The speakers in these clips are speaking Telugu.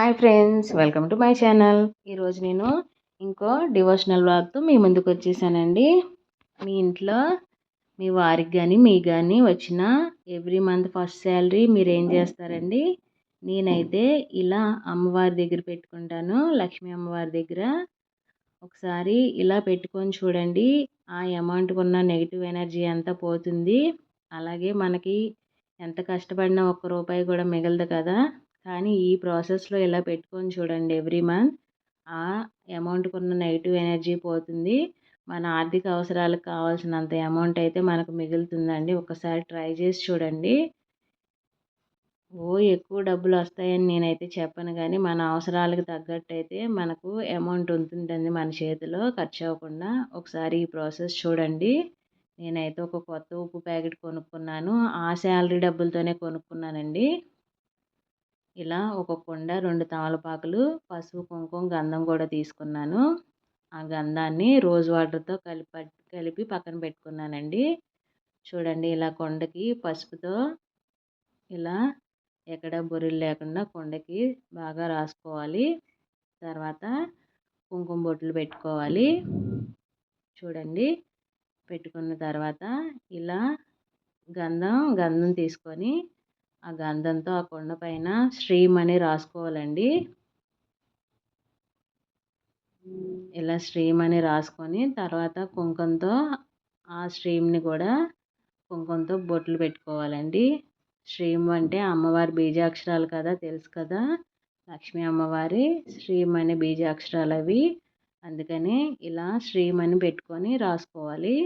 Hi friends welcome to my channel. ఈరోజు నేను ఇంకో డివోషనల్ వ్లాగ్తో మీ ముందుకు వచ్చేసానండి. మీ ఇంట్లో మీ వారికి కానీ మీ కానీ వచ్చిన ఎవ్రీ మంత్ ఫస్ట్ శాలరీ మీరు ఏం చేస్తారండి? నేనైతే ఇలా అమ్మవారి దగ్గర పెట్టుకుంటాను లక్ష్మీ అమ్మవారి దగ్గర. ఒకసారి ఇలా పెట్టుకొని చూడండి ఆ అమౌంట్కి ఉన్న నెగిటివ్ ఎనర్జీ అంతా పోతుంది. అలాగే మనకి ఎంత కష్టపడినా ఒక్క రూపాయి కూడా మిగలదు కదా. కానీ ఈ ప్రాసెస్లో ఇలా పెట్టుకొని చూడండి ఎవ్రీ మంత్ ఆ అమౌంట్కి ఉన్న నెగిటివ్ ఎనర్జీ పోతుంది. మన ఆర్థిక అవసరాలకు కావాల్సినంత అమౌంట్ అయితే మనకు మిగులుతుందండి. ఒకసారి ట్రై చేసి చూడండి. ఓ ఎక్కువ డబ్బులు వస్తాయని నేనైతే చెప్పను కానీ మన అవసరాలకు తగ్గట్టు అయితే మనకు అమౌంట్ ఉంటుందండి మన చేతిలో ఖర్చు అవ్వకుండా. ఒకసారి ఈ ప్రాసెస్ చూడండి. నేనైతే ఒక కొత్త ఉప్పు ప్యాకెట్ కొనుక్కున్నాను. ఆ శాలరీ డబ్బులతోనే కొనుక్కున్నానండి. ఇలా ఒక కుండ రెండు తమలపాకులు పసుపు కుంకుమ గంధం కూడా తీసుకున్నాను. ఆ గంధాన్ని రోజ్ వాటర్తో కలిపి కలిపి పక్కన పెట్టుకున్నానండి. చూడండి ఇలా కొండకి పసుపుతో ఇలా ఎక్కడ బొరిలు లేకుండా కొండకి బాగా రాసుకోవాలి. తర్వాత కుంకుమ బొట్లు పెట్టుకోవాలి. చూడండి పెట్టుకున్న తర్వాత ఇలా గంధం గంధం తీసుకొని ఆ గంధంతో ఆ కొండ పైన స్ట్రీమ్ అని రాసుకోవాలండి. ఇలా స్ట్రీమ్ అని రాసుకొని తర్వాత కుంకుమతో ఆ స్ట్రీమ్ని కూడా కుంకుమతో బొట్లు పెట్టుకోవాలండి. స్ట్రీమ్ అంటే అమ్మవారి బీజాక్షరాలు కదా తెలుసు కదా. లక్ష్మీ అమ్మవారి శ్రీమ్ అనే బీజాక్షరాలు అవి. అందుకని ఇలా శ్రీమ్ అని పెట్టుకొని రాసుకోవాలి.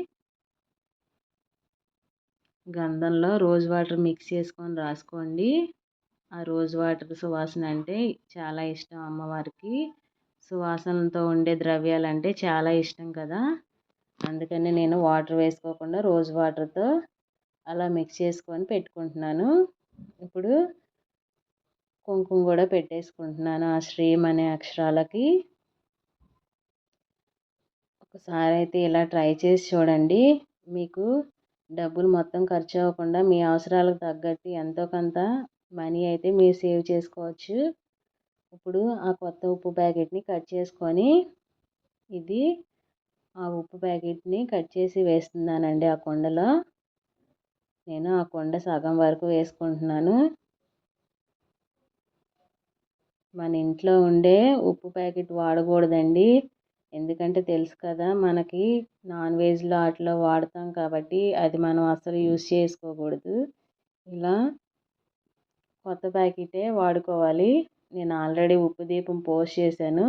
గంధంలో రోజ్ వాటర్ మిక్స్ చేసుకొని రాసుకోండి. ఆ రోజ్ వాటర్ సువాసన అంటే చాలా ఇష్టం అమ్మవారికి. సువాసనతో ఉండే ద్రవ్యాలు అంటే చాలా ఇష్టం కదా. అందుకని నేను వాటర్ వేసుకోకుండా రోజ్ వాటర్తో అలా మిక్స్ చేసుకొని పెట్టుకుంటున్నాను. ఇప్పుడు కుంకుమ కూడా పెట్టేసుకుంటున్నాను ఆ శ్రీమ్ అనే అక్షరాలకి. ఒకసారి అయితే ఇలా ట్రై చేసి చూడండి. మీకు డబ్బులు మొత్తం ఖర్చు అవ్వకుండా మీ అవసరాలకు తగ్గట్టు ఎంతో కొంత మనీ అయితే మీరు సేవ్ చేసుకోవచ్చు. ఇప్పుడు ఆ కొత్త ఉప్పు ప్యాకెట్ని కట్ చేసుకొని ఇది ఆ ఉప్పు ప్యాకెట్ని కట్ చేసి వేస్తున్నానండి ఆ కుండలో. నేను ఆ కుండ సగం వరకు వేసుకుంటున్నాను. మన ఇంట్లో ఉండే ఉప్పు ప్యాకెట్ వాడకూడదండి. ఎందుకంటే తెలుసు కదా మనకి నాన్ వెజ్లో వాటిలో వాడతాం కాబట్టి అది మనం అసలు యూస్ చేసుకోకూడదు. ఇలా కొత్త ప్యాకెటే వాడుకోవాలి. నేను ఆల్రెడీ ఉప్పు దీపం పోస్ట్ చేశాను.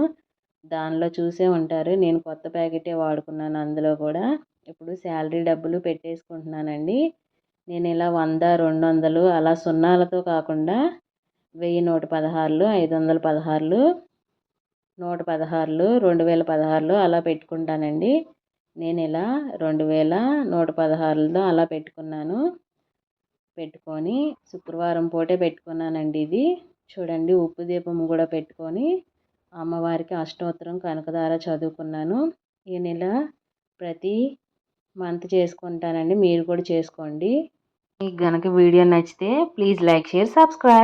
దానిలో చూసే ఉంటారు. నేను కొత్త ప్యాకెటే వాడుకున్నాను అందులో కూడా. ఇప్పుడు శాలరీ డబ్బులు పెట్టేసుకుంటున్నానండి. నేను ఇలా వంద రెండు వందలు అలా సున్నాలతో కాకుండా వెయ్యి నూట పదహారులు ఐదు వందల పదహారులు నూట పదహారులు రెండు వేల పదహారులు అలా పెట్టుకుంటానండి. నేను ఇలా రెండు వేల నూట పదహారులతో అలా పెట్టుకున్నాను. పెట్టుకొని శుక్రవారం పూటే పెట్టుకున్నానండి ఇది. చూడండి ఉప్పు దీపం కూడా పెట్టుకొని అమ్మవారికి అష్టోత్తరం కనకదార చదువుకున్నాను. ఈ నెల ప్రతి మంత్ చేసుకుంటానండి. మీరు కూడా చేసుకోండి. మీకు గనక వీడియో నచ్చితే ప్లీజ్ లైక్ షేర్ సబ్స్క్రైబ్.